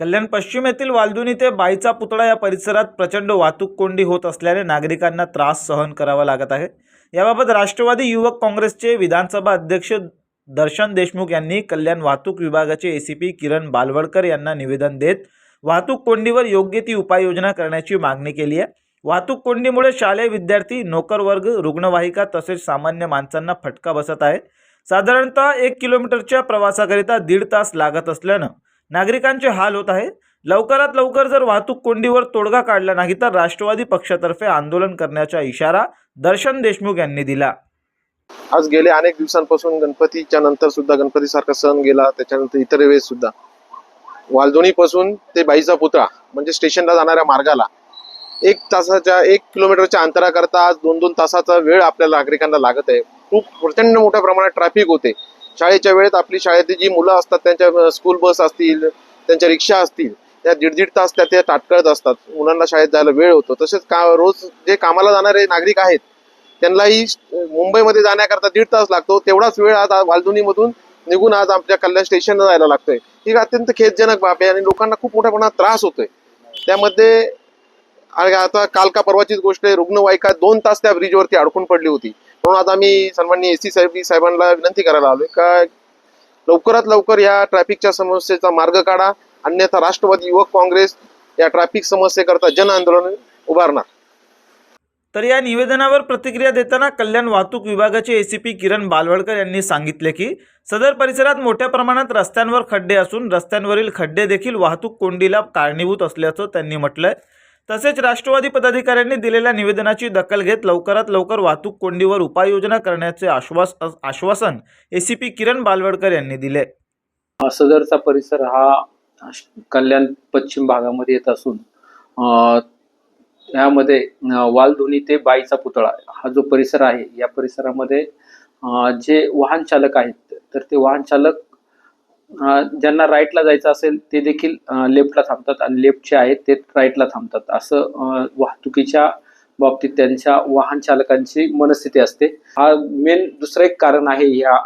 कल्याण पश्चिम येथील वालदुनी ते बाईचा पुतळा या परिसरात प्रचंड वाहतूक कोंडी होत असल्याने नागरिकांना त्रास सहन करावा लागत आहे. याबाबत राष्ट्रवादी युवक काँग्रेसचे विधानसभा अध्यक्ष दर्शन देशमुख यांनी कल्याण वाहतूक विभागाचे एसीपी किरण बालवडकर यांना निवेदन देत वाहतूक कोंडीवर योग्य ती उपाययोजना करण्याची मागणी केली आहे. वाहतूक कोंडीमुळे शालेय विद्यार्थी नोकरवर्ग रुग्णवाहिका तसेच सामान्य माणसांना फटका बसत आहे. साधारणतः एक किलोमीटरच्या प्रवासाकरिता दीड तास लागत असल्यानं नागरिकांचे हाल होत आहे लवकरात लवकर जर वाहतूक कोंडीवर तोडगा काढला नाही तर राष्ट्रवादी पक्षातर्फे आंदोलन करण्याचा इशारा दर्शन देशमुख यांनी दिला. आज गेले अनेक दिवसांपासून गणपतीच्या नंतर सुद्धा गणपतीसारखा सण गेला त्याच्यानंतर इतर वेळेस सुद्धा. वालदोणी पासून ते बाईचा पुतळा म्हणजे स्टेशनला जाणाऱ्या मार्गाला एक तासाच्या एक किलोमीटरच्या अंतराकरता आज दोन दोन तासाचा वेळ आपल्या नागरिकांना लागत आहे. खूप प्रचंड मोठ्या प्रमाणात ट्रॅफिक होते. शाळेच्या वेळेत आपली शाळेतली जी मुलं असतात त्यांच्या स्कूल बस असतील त्यांच्या रिक्षा असतील त्या दीड दीड तास त्या ते ताटकळत असतात. मुलांना शाळेत जायला वेळ होतो. तसेच का रोज जे कामाला जाणारे नागरिक आहेत त्यांनाही मुंबईमध्ये जाण्याकरता दीड तास लागतो. तेवढाच वेळ आज वालधुनीमधून निघून आज आमच्या कल्याण स्टेशनला जायला लागतोय. ही अत्यंत खेदजनक बाब आहे आणि लोकांना खूप मोठ्या प्रमाणात त्रास होतोय. त्यामध्ये आणि आता काल का परवाचीच गोष्ट आहे रुग्णवाहिका दोन तास त्या ब्रिजवरती अडकून पडली होती. म्हणून आता आम्ही सन्माननीय एस सी साहेब साहेबांना विनंती करायला आलोय का लवकरात लवकर या ट्रॅफिकच्या समस्येचा मार्ग काढा अन्यथा राष्ट्रवादी युवक काँग्रेस या ट्रॅफिक समस्येकरता जन आंदोलन उभारणार. तर या निवेदनावर प्रतिक्रिया देताना कल्याण वाहतूक विभागाचे एसीपी किरण बालवडकर यांनी सांगितले की सदर परिसरात मोठ्या प्रमाणात रस्त्यांवर खड्डे असून रस्त्यांवरील खड्डे देखील वाहतूक कोंडीला कारणीभूत असल्याचं त्यांनी म्हटलंय. तसेच राष्ट्रवादी पदाधिकाऱ्यांनी दिलेल्या निवेदनाची दखल घेत लवकरात लवकर वाहतूक कोंडीवर उपाययोजना करण्याचे आश्वास आश्वासन एसीपी किरण बालवडकर यांनी दिले. सदरचा परिसर हा कल्याण पश्चिम भागामध्ये येत असून यामध्ये वालधुनी ते बाईचा पुतळा हा जो परिसर आहे या परिसरामध्ये जे वाहन चालक आहेत तर ते वाहन चालक ज्यांना राईटला जायचं असेल ते देखील लेफ्टला थांबतात आणि लेफ्टचे आहेत ते राईटला थांबतात. असं वाहतुकीच्या बाबतीत त्यांच्या वाहन चालकांची मनस्थिती असते. हा मेन दुसरं एक कारण आहे या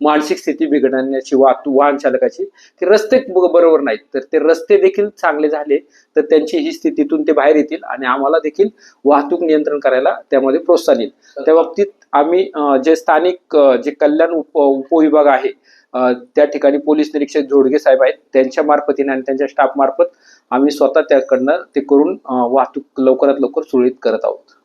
मानसिक स्थिती बिघडण्याची वाहतूक वाहन चालकाची. की रस्ते बरोबर नाहीत. तर ते रस्ते देखील चांगले झाले तर त्यांची ही स्थितीतून ते बाहेर येतील आणि आम्हाला देखील वाहतूक नियंत्रण करायला त्यामध्ये प्रोत्साहन येईल. त्या बाबतीत आम्ही जे स्थानिक जे कल्याण उप उपविभाग आहे त्या ठिकाणी पोलीस निरीक्षक जोडगे साहेब आहेत. त्यांच्या मार्फतीने आणि त्यांच्या स्टाफ मार्फत आम्ही स्वतः त्याकडनं ते करून वाहतूक लवकरात लवकर सुरळीत करत आहोत.